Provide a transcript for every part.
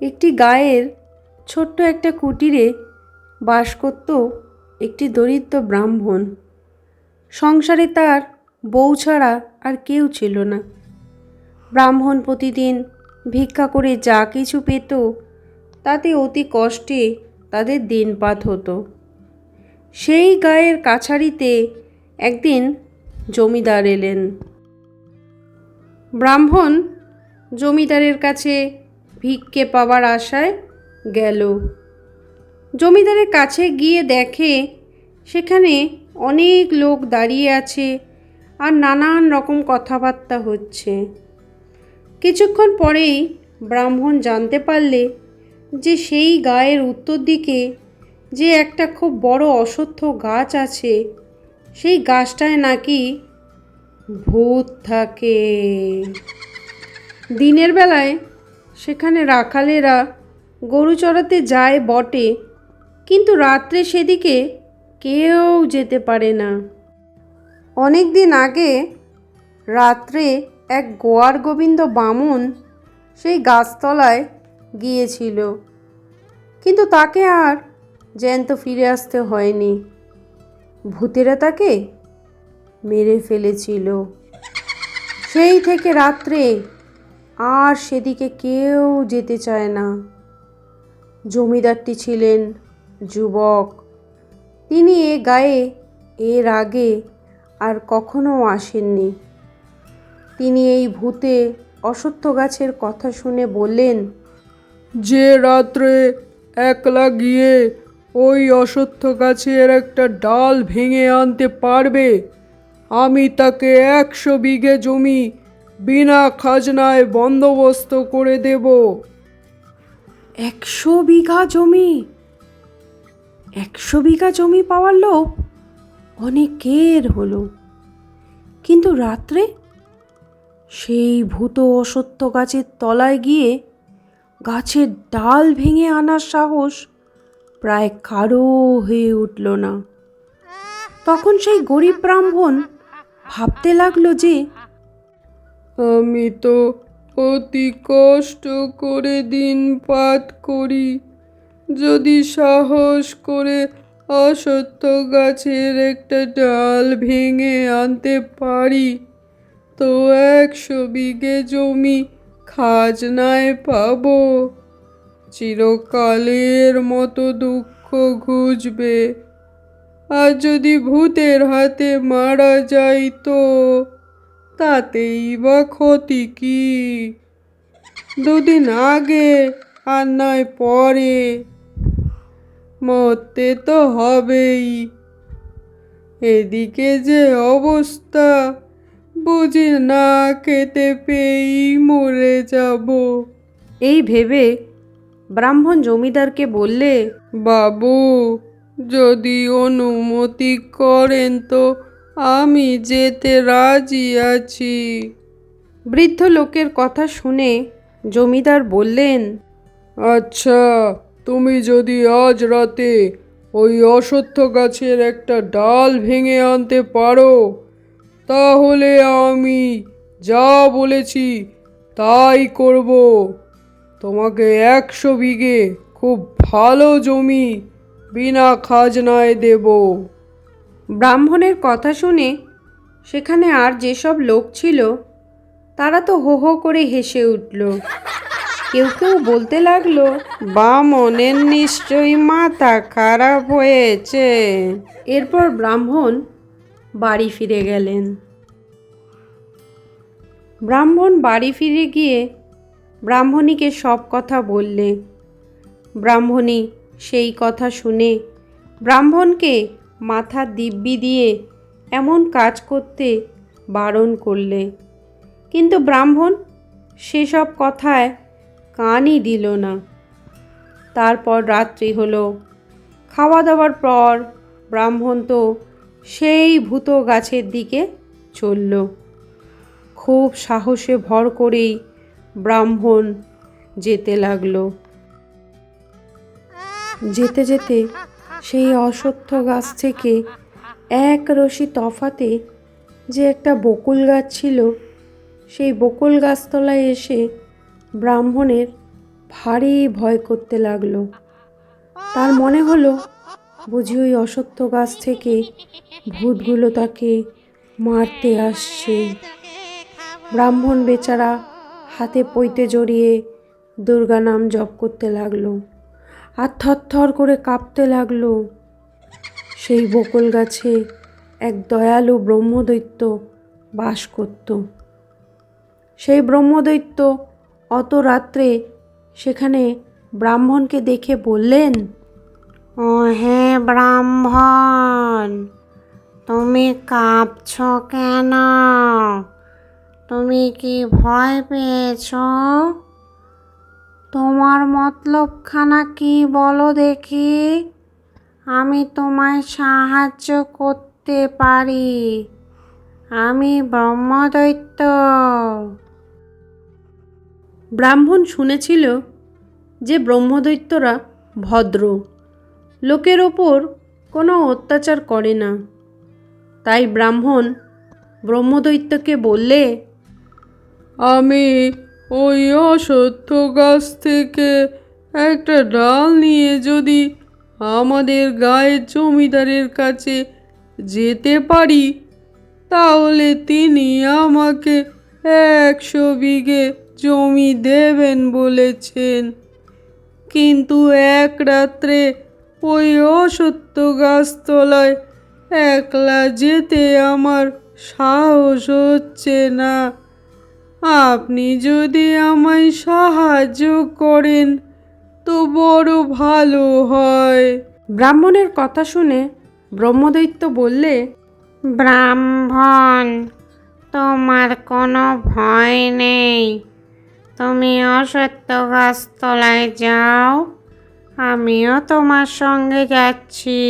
একটি গায়ের ছোট্ট একটা কুটিরে বাস করত একটি দরিদ্র ব্রাহ্মণ। সংসারে তার বউ ছাড়া আর কেউ ছিল না। ব্রাহ্মণ প্রতিদিন ভিক্ষা করে যা কিছু পেত, তাতে অতি কষ্টে তাদের দিনপাত হতো। সেই গায়ের কাছারিতে একদিন জমিদার এলেন। ব্রাহ্মণ জমিদারের কাছে ভিক্ষে পাওয়ার আশায় গেল। জমিদারের কাছে গিয়ে দেখে সেখানে অনেক লোক দাঁড়িয়ে আছে আর নানান রকম কথাবার্তা হচ্ছে। কিছুক্ষণ পরেই ব্রাহ্মণ জানতে পারলে যে সেই গায়ের উত্তর দিকে যে একটা খুব বড় অশ্বত্থ গাছ আছে, সেই গাছটায় নাকি ভূত থাকে। দিনের বেলায় সেখানে রাখালেরা গরু চড়াতে যায় বটে, কিন্তু রাত্রে সেদিকে কেউ যেতে পারে না। অনেক দিন আগে রাত্রে এক গোয়ার গোবিন্দ বামুন সেই গাছতলায় গিয়েছিল, কিন্তু তাকে আর জ্যান্ত ফিরে আসতে হয়নি। ভূতেরা তাকে মেরে ফেলেছিল। সেই থেকে রাত্রে আর সেদিকে কেউ যেতে চায় না। জমিদারটি ছিলেন যুবক। তিনি এ গায়ে এর আগে আর কখনো আসেননি। তিনি এই ভূতে অসত্য গাছের কথা শুনে বললেন, যে রাত্রে একলা গিয়ে ওই অসত্য গাছের একটা ডাল ভেঙে আনতে পারবে, আমি তাকে একশো বিঘে জমি বিনা খাজনায় বন্দোবস্ত করে দেব। একশো বিঘা জমি, একশো বিঘা জমি পাওয়ার লোভ অনেকের হলো। কিন্তু রাত্রে সেই ভূত অসত্য গাছের তলায় গিয়ে গাছের ডাল ভেঙে আনার সাহস প্রায় কারও হয়ে উঠল না। তখন সেই গরিব ব্রাহ্মণ ভাবতে লাগল যে আমি তো অতি কষ্ট করে দিন পাত করি। যদি সাহস করে অসত্য গাছের একটা ডাল ভেঙে আনতে পারি, তো একশো বিঘে জমি খাজনায় পাব। চিরকালের মতো দুঃখ ঘুচবে। আর যদি ভূতের হাতে মারা যাই তো? তাতেই বা ক্ষতি কি? দুদিন আগে আর নয় পরে। মরতে তো হবেই। এদিকে যে অবস্থা বুঝি না খেতে পেয়েই মরে যাব। এই ভেবে ব্রাহ্মণ জমিদারকে বললে বাবু যদি অনুমতি করেন তো আমি যেতে রাজি আছি। বৃদ্ধ লোকের কথা শুনে জমিদার বললেন আচ্ছা তুমি যদি আজ রাতে ওই অসত্য গাছের একটা ডাল ভেঙে আনতে পারো তাহলে আমি যা বলেছি তাই করব। তোমাকে একশো বিঘে খুব ভালো জমি বিনা খাজনায় দেব। ব্রাহ্মণের কথা শুনে সেখানে আর যেসব লোক ছিল, তারা তো হো হো করে হেসে উঠল। কেউ কেউ বলতে লাগল, বামনের নিশ্চয়ই মাথা খারাপ হয়েছে। এরপর ব্রাহ্মণ বাড়ি ফিরে গেলেন। ব্রাহ্মণ বাড়ি ফিরে গিয়ে ব্রাহ্মণীকে সব কথা বললে। ব্রাহ্মণী সেই কথা শুনে ব্রাহ্মণকে মাথা দিব্যি দিয়ে এমন কাজ করতে বারণ করলে। কিন্তু ব্রাহ্মণ সেসব কথায় কানই দিল না। তারপর রাত্রি হলো। খাওয়া দাওয়ার পর ব্রাহ্মণ তো সেই ভূত গাছের দিকে চলল। খুব সাহসে ভর করেই ব্রাহ্মণ যেতে লাগল। যেতে যেতে সেই অসত্য গাছ থেকে এক রশি তফাতে যে একটা বকুল গাছ ছিল, সেই বকুল গাছতলায় এসে ব্রাহ্মণের ভারী ভয় করতে লাগল। তার মনে হলো, বুঝি ওই অসত্য গাছ থেকে ভূতগুলো তাকে মারতে আসছে। ব্রাহ্মণ বেচারা হাতে পইতে জড়িয়ে দুর্গা নাম জপ করতে লাগল। আর থরথর করে কাঁপতে লাগল। সেই বকুল গাছে এক দয়ালু ব্রহ্মদৈত্য বাস করত। সেই ব্রহ্মদৈত্য অত রাত্রে সেখানে ব্রাহ্মণকে দেখে বললেন, ও হে ব্রাহ্মণ, তুমি কাঁপছ কেন? তুমি কি ভয় পেয়েছ? তোমার মতলবখানা কি বলো দেখি? আমি তোমায় সাহায্য করতে পারি। আমি ব্রহ্মদৈত্য। ব্রাহ্মণ শুনেছিল যে ব্রহ্মদৈত্যরা ভদ্র লোকের ওপর কোনো অত্যাচার করে না। তাই ব্রাহ্মণ ব্রহ্মদৈত্যকে বললে আমি ওই অসত্য গাছ থেকে একটা ডাল নিয়ে যদি আমাদের গায়ের জমিদারের কাছে যেতে পারি, তাহলে তিনি আমাকে একশো বিঘে জমি দেবেন বলেছেন। কিন্তু এক রাত্রে ওই অসত্য গাছতলায় একলা যেতে আমার সাহস হচ্ছে না। আপনি যদি আমায় সাহায্য করেন তো বড় ভালো হয়। ব্রাহ্মণের কথা শুনে ব্রহ্মদৈত্য বললে ব্রাহ্মণ তোমার কোনো ভয় নেই। তুমি অসত্য গাছতলায় যাও আমিও তোমার সঙ্গে যাচ্ছি।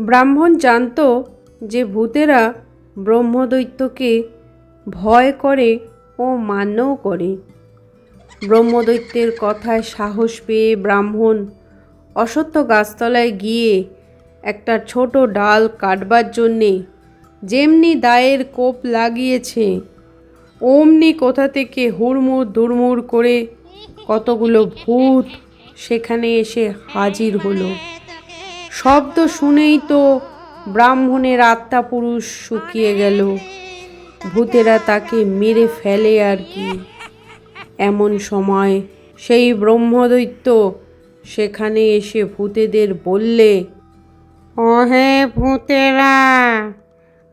ব্রাহ্মণ জানতো যে ভূতেরা ব্রহ্মদৈত্যকে ভয় করে ও মান্যও করে। ব্রহ্মদৈত্যের কথায় সাহস পেয়ে ব্রাহ্মণ অসত্য গাছতলায় গিয়ে একটা ছোট ডাল কাটবার জন্যে যেমনি দায়ের কোপ লাগিয়েছে, অমনি কোথা থেকে হুড়মুড় দুড়মুড় করে কতগুলো ভূত সেখানে এসে হাজির হলো। শব্দ শুনেই তো ব্রাহ্মণের আত্মা পুরুষ শুকিয়ে গেল। ভূতেরা তাকে মেরে ফেলে আর কি। এমন সময় সেই ব্রহ্মদৈত্য সেখানে এসে ভূতেদের বললে, ওহে ভূতেরা,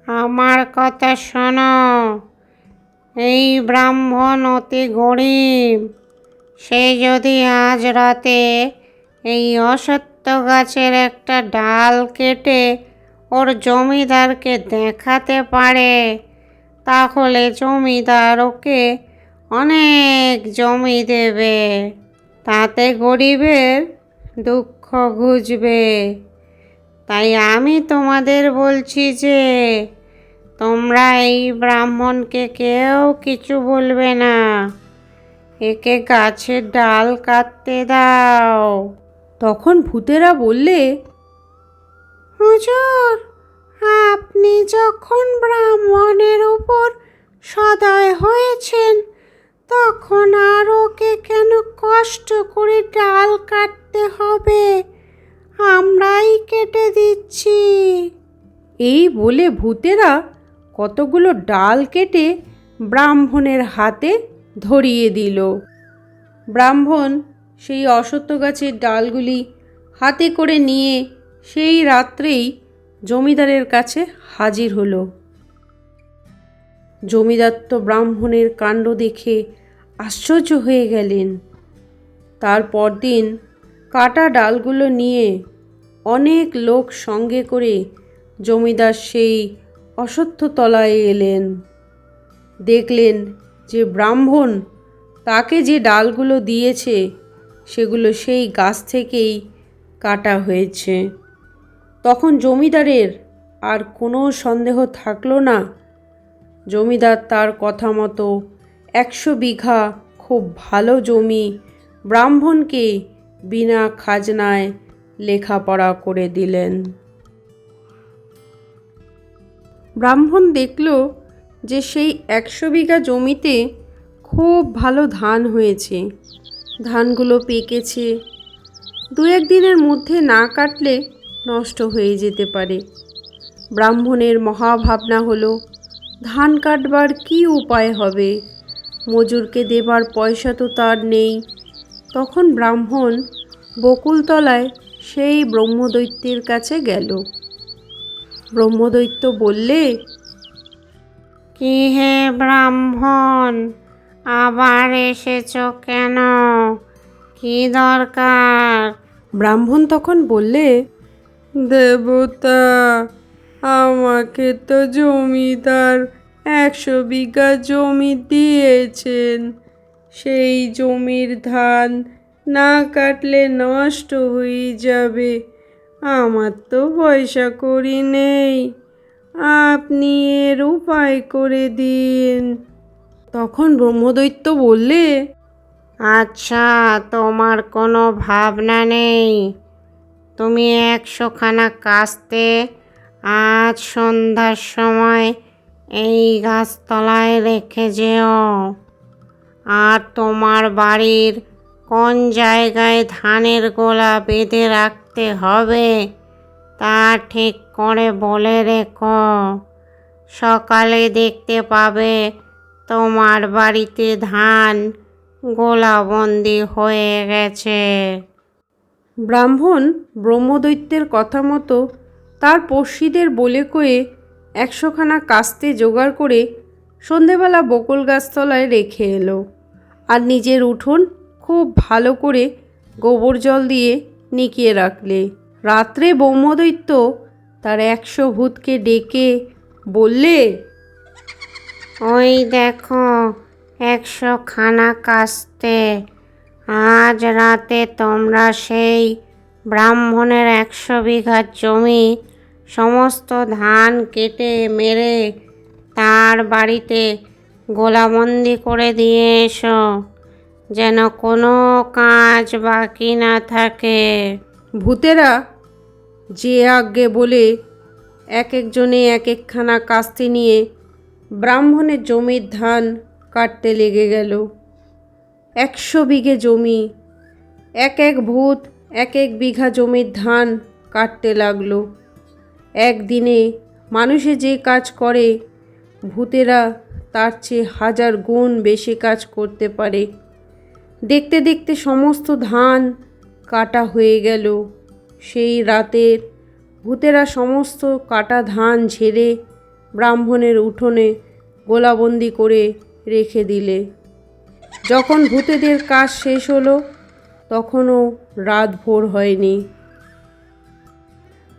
আমার কথা শোনো। এই ব্রাহ্মণ অতি গরিব। সে যদি আজ রাতে এই অসত্য গাছের একটা ডাল কেটে ওর জমিদারকে দেখাতে পারে তাহলে জমিদার ওকে অনেক জমি দেবে। তাতে গরিবের দুঃখ ঘুচবে। তাই আমি তোমাদের বলছি যে তোমরা এই ব্রাহ্মণকে কেউ কিছু বলবে না। একে গাছের ডাল কাটতে দাও। তখন ভূতেরা বললে হুজুর আপনি যখন ব্রাহ্মণের উপর সদয় হয়েছেন, তখন আর ওকে কেন কষ্ট করে ডাল কাটতে হবে? আমরাই কেটে দিচ্ছি। এই বলে ভূতেরা কতগুলো ডাল কেটে ব্রাহ্মণের হাতে ধরিয়ে দিল। ব্রাহ্মণ সেই অসত্য গাছের ডালগুলি হাতে করে নিয়ে সেই রাত্রেই জমিদারের কাছে হাজির হলো। জমিদার তো ব্রাহ্মণের কাণ্ড দেখে আশ্চর্য হয়ে গেলেন। তারপর দিন কাটা ডালগুলো নিয়ে অনেক লোক সঙ্গে করে জমিদার সেই অসত্য তলায় এলেন। দেখলেন যে ব্রাহ্মণ তাকে যে ডালগুলো দিয়েছে, সেগুলো সেই গাছ থেকেই কাটা হয়েছে। তখন জমিদারের আর কোনো সন্দেহ থাকল না। জমিদার তার কথা মতো একশো বিঘা খুব ভালো জমি ব্রাহ্মণকে বিনা খাজনায় লেখাপড়া করে দিলেন। ব্রাহ্মণ দেখল যে সেই একশো বিঘা জমিতে খুব ভালো ধান হয়েছে। ধানগুলো পেকেছে। দু একদিনের মধ্যে না কাটলে নষ্ট হয়ে যেতে পারে। ব্রাহ্মণের মহাভাবনা হলো ধান কাটবার কি উপায় হবে? মজুরকে দেবার পয়সা তো তার নেই। তখন ব্রাহ্মণ বকুলতলায় সেই ব্রহ্মদৈত্যের কাছে গেল। ব্রহ্মদৈত্য বললে কি হে ব্রাহ্মণ আবার এসেছ কেন? কি দরকার? ব্রাহ্মণ তখন বললে দেবতা, আমাকে তো জমিদার একশো বিঘা জমি দিয়েছেন। সেই জমির ধান না কাটলে নষ্ট হয়ে যাবে। আমার তো পয়সা করি নেই। আপনি এর উপায় করে দিন। তখন ব্রহ্মদৈত্য বললে আচ্ছা তোমার কোনো ভাবনা নেই। তুমি একশোখানা কাস্তে আজ সন্ধ্যার সময় এই গাছতলায় রেখে যেও। আর তোমার বাড়ির কোন জায়গায় ধানের গোলা বেঁধে রাখতে হবে তা ঠিক করে বলে রেখো। সকালে দেখতে পাবে তোমার বাড়িতে ধান গোলাবন্দি হয়ে গেছে। ব্রাহ্মণ ব্রহ্মদৈত্যের কথা মতো তার পড়শিদের বলে কয়ে একশোখানা কাস্তে জোগাড় করে সন্ধেবেলা বকুল গাছতলায় রেখে এলো আর নিজের উঠোন খুব ভালো করে গোবর জল দিয়ে নিকিয়ে রাখলে। রাত্রে ব্রহ্মদৈত্য তার একশো ভূতকে ডেকে বললে, ওই দেখো একশো খানা কাস্তে আজ রাতে তোমরা সেই ব্রাহ্মণের একশো বিঘা জমি, সমস্ত ধান কেটে মেরে তার বাড়িতে গোলাবন্দি করে দিয়ে এসো, যেন কোনো কাজ বাকি না থাকে। ভূতেরা যে আজ্ঞে বলে, এক একজনে এক একখানা কাস্তি নিয়ে ব্রাহ্মণের জমির ধান কাটতে লেগে গেল। একশো বিঘে জমি, এক এক ভূত, এক এক বিঘা জমির ধান কাটতে লাগল। একদিনে মানুষে যে কাজ করে, ভূতেরা তার চেয়ে হাজার গুণ বেশি কাজ করতে পারে। দেখতে দেখতে সমস্ত ধান কাটা হয়ে গেল। সেই রাতের ভূতেরা সমস্ত কাটা ধান ঝেড়ে ব্রাহ্মণের উঠোনে গোলাবন্দি করে রেখে দিলে। যখন ভূতেদের কাজ শেষ হলো, তখনও রাত ভোর হয়নি।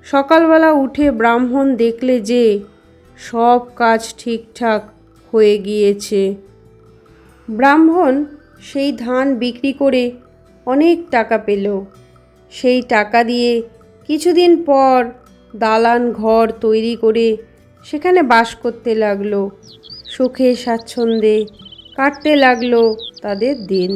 সকালবেলা উঠে ব্রাহ্মণ দেখলে যে সব কাজ ঠিকঠাক হয়ে গিয়েছে। ব্রাহ্মণ সেই ধান বিক্রি করে অনেক টাকা পেল। সেই টাকা দিয়ে কিছুদিন পর দালান ঘর তৈরি করে সেখানে বাস করতে লাগল। সুখে স্বাচ্ছন্দ্যে কাটতে লাগল তাদের দিন।